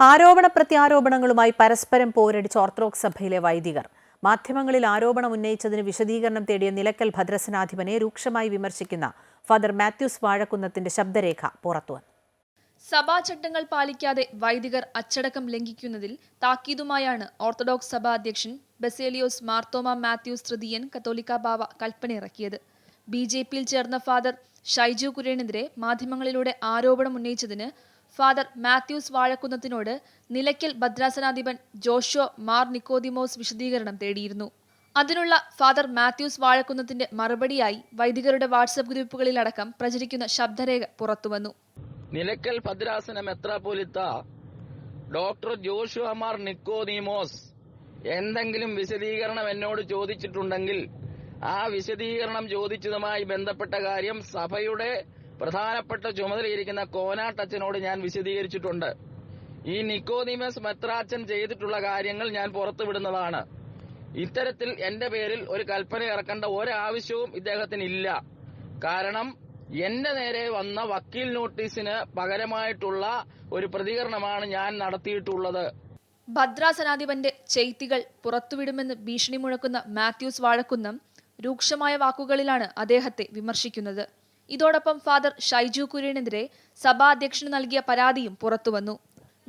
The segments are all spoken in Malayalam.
ആരോപണ പ്രത്യാരോപണങ്ങളുമായി പരസ്പരം പോരടിച്ച ഓർത്തഡോക്സ് സഭയിലെ വൈദികർ. മാധ്യമങ്ങളിൽ ആരോപണം ഉന്നയിച്ചതിന് വിശദീകരണം തേടിയ നിലക്കൽ ഭദ്രസനാധിപനെ രൂക്ഷമായി വിമർശിക്കുന്ന ഫാദർ മാത്യൂസ് വാഴക്കുന്നത്തിന്റെ ശബ്ദരേഖ പുറത്തുവന്നു. സഭാ ചട്ടങ്ങൾ പാലിക്കാതെ വൈദികർ അച്ചടക്കം ലംഘിക്കുന്നതിൽ താക്കീതുമായാണ് ഓർത്തഡോക്സ് സഭാ അധ്യക്ഷൻ ബസേലിയോസ് മാർത്തോമ മാത്യൂസ് തൃതീയൻ കത്തോലിക്ക ബാവ കൽപ്പനയിറക്കിയത് ബി ജെ പിയിൽ ചേർന്ന ഫാദർ ഷൈജു കുര്യനെതിരെ മാധ്യമങ്ങളിലൂടെ ആരോപണം ഉന്നയിച്ചതിന് ഫാദർ മാത്യൂസ് വാഴക്കുന്നത്തിനോട് നിലയ്ക്കൽ ഭദ്രാസനാധിപൻ ജോഷോ മാർ നിക്കോദിമോസ് വിശദീകരണം തേടിയിരുന്നു. അതിനുള്ള ഫാദർ മാത്യൂസ് വാഴക്കുന്നത്തിന്റെ മറുപടിയായി വൈദികരുടെ വാട്സപ്പ് ഗ്രൂപ്പുകളിലടക്കം പ്രചരിക്കുന്ന ശബ്ദരേഖ പുറത്തുവന്നു. നിലയ്ക്കൽ ഭദ്രാസന മെത്രാപോലിത്ത ഡോക്ടർ ജോഷുഅമാർ നിക്കോദീമോസ് എന്തെങ്കിലും വിശദീകരണം എന്നോട് ചോദിച്ചിട്ടുണ്ടെങ്കിൽ ആ വിശദീകരണം ചോദിച്ചതുമായി ബന്ധപ്പെട്ട കാര്യം സഭയുടെ പ്രധാനപ്പെട്ട ചുമതലയിരിക്കുന്ന കോനാട്ടച്ചനോട് ഞാൻ വിശദീകരിച്ചിട്ടുണ്ട്. ഈ നിക്കോദീമസ് മെത്രാച്ചൻ ചെയ്തിട്ടുള്ള കാര്യങ്ങൾ ഞാൻ പുറത്തുവിടുന്നതാണ്. ഇത്തരത്തിൽ എന്റെ പേരിൽ ഒരു കൽപ്പന ഇറക്കേണ്ട ഒരാവശ്യവും ഇദ്ദേഹത്തിനില്ല. കാരണം എന്റെ നേരെ വന്ന വക്കീൽ നോട്ടീസിന് പകരമായിട്ടുള്ള ഒരു പ്രതികരണമാണ് ഞാൻ നടത്തിയിട്ടുള്ളത്. ഭദ്രാസനാധിപന്റെ ചെയ്തികൾ പുറത്തുവിടുമെന്ന് ഭീഷണി മുഴക്കുന്ന മാത്യൂസ് വാഴക്കുന്നം രൂക്ഷമായ വാക്കുകളിലാണ് അദ്ദേഹത്തെ വിമർശിക്കുന്നത്. ഇതോടൊപ്പം ഫാദർ ഷൈജു കുര്യനെതിരെ സഭാധ്യക്ഷന് നൽകിയ പരാതിയും പുറത്തുവന്നു.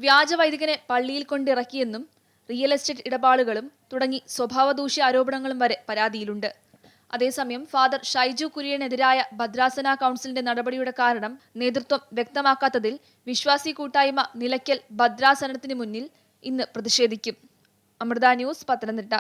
വ്യാജ വൈദികനെ പള്ളിയിൽ കൊണ്ടിറക്കിയെന്നും റിയൽ എസ്റ്റേറ്റ് ഇടപാടുകളും തുടങ്ങി സ്വഭാവദൂഷ്യ ആരോപണങ്ങളും വരെ പരാതിയിലുണ്ട്. അതേസമയം ഫാദർ ഷൈജു കുര്യനെതിരായ ഭദ്രാസന കൗൺസിലിന്റെ നടപടിയുടെ കാരണം നേതൃത്വം വ്യക്തമാക്കാത്തതിൽ വിശ്വാസി കൂട്ടായ്മ നിലയ്ക്കൽ ഭദ്രാസനത്തിന് മുന്നിൽ ഇന്ന് പ്രതിഷേധിക്കും. അമൃത ന്യൂസ് പത്തനംതിട്ട.